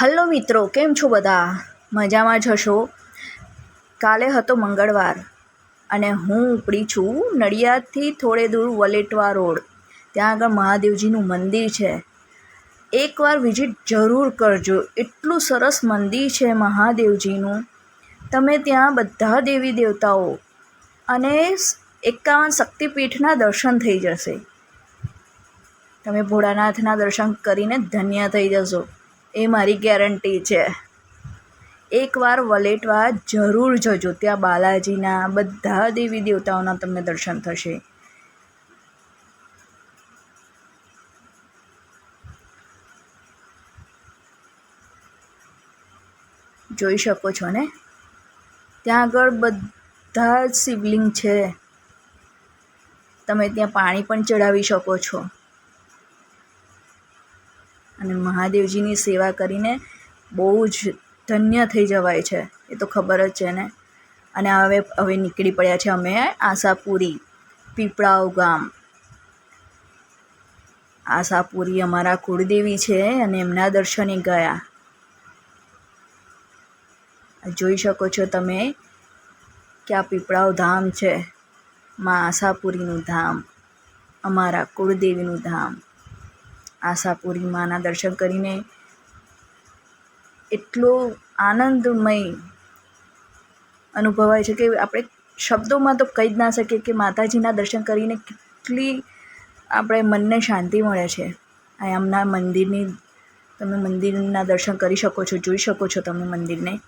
Hello મિત્રો, કેમ છો બધા? મજામાં જશો કાલે હતો મંગળવાર અને હું ઉપડી છું નડિયાદથી થોડે દૂર વલેટવા રોડ. ત્યાં આગળ મહાદેવજીનું મંદિર છે. એકવાર વિઝિટ જરૂર કરજો. એટલું સરસ મંદિર છે મહાદેવજીનું. તમે ત્યાં બધા દેવી દેવતાઓ અને એકાવન શક્તિપીઠના દર્શન થઈ જશે. તમે ભોળાનાથના દર્શન કરીને ધન્ય થઈ જશો. એ મારી ગેરંટી છે. એકવાર વલેટવા જરૂર જજો, ત્યાં બાલાજીના બધા દેવી દેવતાઓના તમને દર્શન થશે. જોઈ શકો છો ને? ત્યાં આગળ બધા જ શિવલિંગ છે. તમે ત્યાં પાણી પણ ચડાવી શકો છો. મહાદેવજીની સેવા કરીને બહુ જ ધન્ય થઈ જવાય છે, એ તો ખબર જ છે ને. અને હવે હવે નીકળી પડ્યા છે અમે આશાપુરી પીપળાવ ગામ. આશાપુરી અમારા કુળદેવી છે અને એમના દર્શને ગયા. જોઈ શકો છો તમે કે આ પીપળાવ ધામ છે, માં આશાપુરીનું ધામ, અમારા કુળદેવીનું ધામ. આશાપુરી માના દર્શન કરીને એટલો આનંદમય અનુભવાય છે કે આપણે શબ્દોમાં તો કહી જ ના શકીએ કે માતાજીના દર્શન કરીને કેટલી આપણે મનને શાંતિ મળે છે. આ એમના મંદિરની, તમે મંદિરના દર્શન કરી શકો છો, જોઈ શકો છો તમે મંદિરને.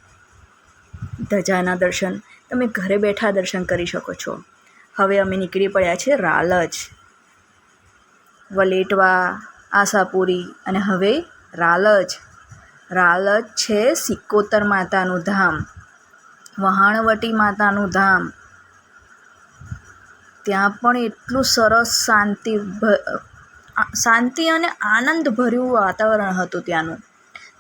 ધજાના દર્શન, તમે ઘરે બેઠા દર્શન કરી શકો છો. હવે અમે નીકળી પડ્યા છે રાલજ. વલેટવા આશાપુરી અને હવે રાલજ. રાલજ છે સિકોતર માતાનું ધામ, વહાણવટી માતાનું ધામ. ત્યાં પણ એટલું સરસ શાંતિ શાંતિ અને આનંદભર્યું વાતાવરણ હતું ત્યાંનું.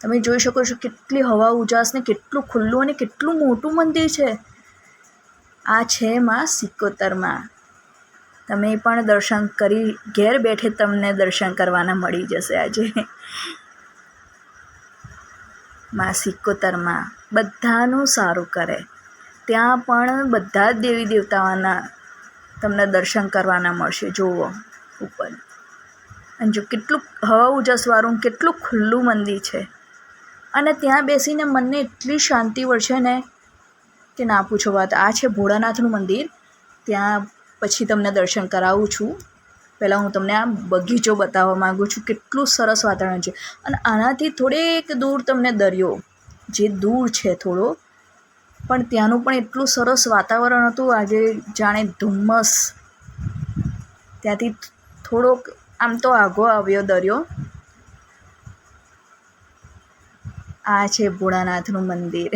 તમે જોઈ શકો છો કેટલી હવા ઉજાસ ને કેટલું ખુલ્લું અને કેટલું મોટું મંદિર છે. આ છે માં સિકોતરમાં તમે પણ દર્શન કરી ઘેર બેઠે તમને દર્શન કરવાના મળી જશે આજે. માં સિકોતરમાં બધાનું સારું કરે. ત્યાં પણ બધા જ દેવી દેવતાઓના તમને દર્શન કરવાના મળશે. જુઓ ઉપર. અને જો કેટલું હવા ઉજાસવાળું કેટલું ખુલ્લું મંદિર છે. અને ત્યાં બેસીને મનને એટલી શાંતિ મળશે ને કે ના પૂછો વાત. આ છે ભોળાનાથનું મંદિર. ત્યાં પછી તમને દર્શન કરાવું છું. પહેલાં હું તમને આ બગીચો બતાવવા માગું છું. કેટલું સરસ વાતાવરણ છે. અને આનાથી થોડેક દૂર તમને દરિયો, જે દૂર છે થોડો, પણ ત્યાંનું પણ એટલું સરસ વાતાવરણ હતું. આજે જાણે ધુમ્મસ. ત્યાંથી થોડોક આમ તો આઘો આવ્યો દરિયો. આ છે ભોળાનાથનું મંદિર.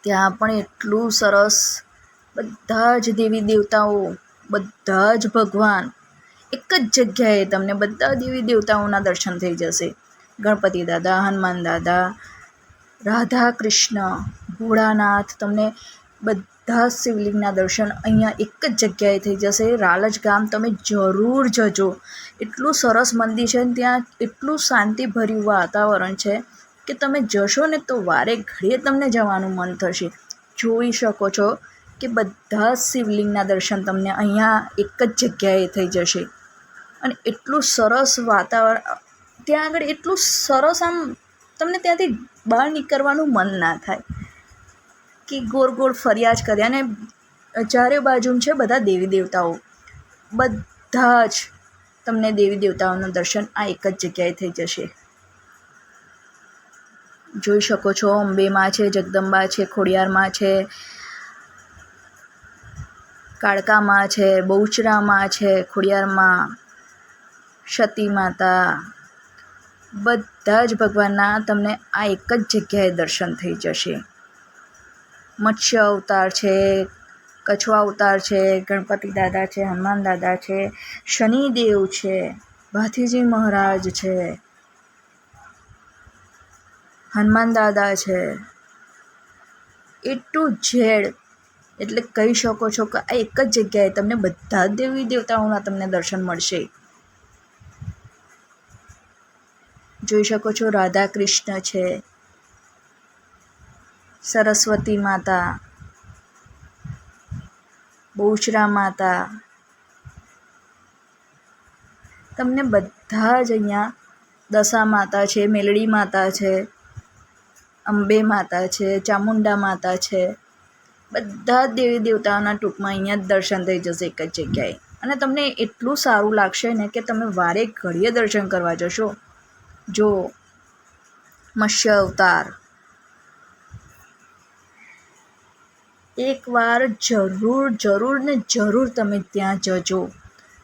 ત્યાં પણ એટલું સરસ બધા જ દેવી દેવતાઓ, બધા જ ભગવાન એક જ જગ્યાએ તમને બધા દેવી દેવતાઓના દર્શન થઈ જશે. ગણપતિ દાદા, હનુમાન દાદા, રાધા કૃષ્ણ, ભોળાનાથ, તમને બધા શિવલિંગના દર્શન અહીંયા એક જ જગ્યાએ થઈ જશે. રાલજ ગામ તમે જરૂર જજો. એટલું સરસ મંદિર છે ને ત્યાં એટલું શાંતિભર્યું વાતાવરણ છે કે તમે જશો ને તો વારે ઘડીએ તમને જવાનું મન થશે. જોઈ શકો છો કે બધા શિવલિંગના દર્શન તમને અહીંયા એક જ જગ્યાએ થઈ જશે. અને એટલું સરસ વાતાવરણ, ત્યાં આગળ એટલું સરસ આમ તમને ત્યાંથી બહાર નીકળવાનું મન ના થાય. કે ગોળ ગોળ ફરિયાદ કર્યા કરે. અને ચારે બાજુ છે બધા દેવી દેવતાઓ. બધા જ તમને દેવી દેવતાઓનું દર્શન આ એક જ જગ્યાએ થઈ જશે. જોઈ શકો છો અંબેમાં છે, જગદંબા છે, ખોડિયારમાં છે કાળકામાં છે, બહુચરામાં છે, ખોડિયારમાં સતી માતા, બધા જ ભગવાનના તમને આ એક જ જગ્યાએ દર્શન થઈ જશે. મત્સ્ય અવતાર છે, કછવા અવતાર છે, ગણપતિ દાદા છે, હનુમાન દાદા છે, શનિદેવ છે, ભાથીજી મહારાજ છે, હનુમાન દાદા છે. એ ટુ ઝેડ એટલે કહી શકો છો કે આ એક જ જગ્યાએ તમને બધા દેવી દેવતાઓના તમને દર્શન મળશે. જોઈ શકો છો રાધા કૃષ્ણ છે, સરસ્વતી માતા, બહુચરા માતા. તમને બધા જ અહીંયા દશા માતા છે, મેલડી માતા છે, અંબે માતા છે, ચામુંડા માતા છે. બધા દેવી દેવતાઓના ટૂંકમાં અહીંયા દર્શન થઈ જશે એક જ જગ્યાએ. અને તમને એટલું સારું લાગશે ને કે તમે વારે ઘડીએ દર્શન કરવા જશો. જો, મત્સ્ય અવતાર. એકવાર જરૂર જરૂર ને જરૂર તમે ત્યાં જજો.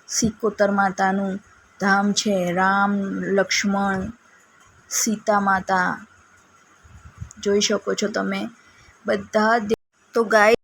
સિકોતર માતાનું ધામ છે, રામ, લક્ષ્મણ, સીતા માતા. જોઈ શકો છો તમે. બધા દે- તો ગાય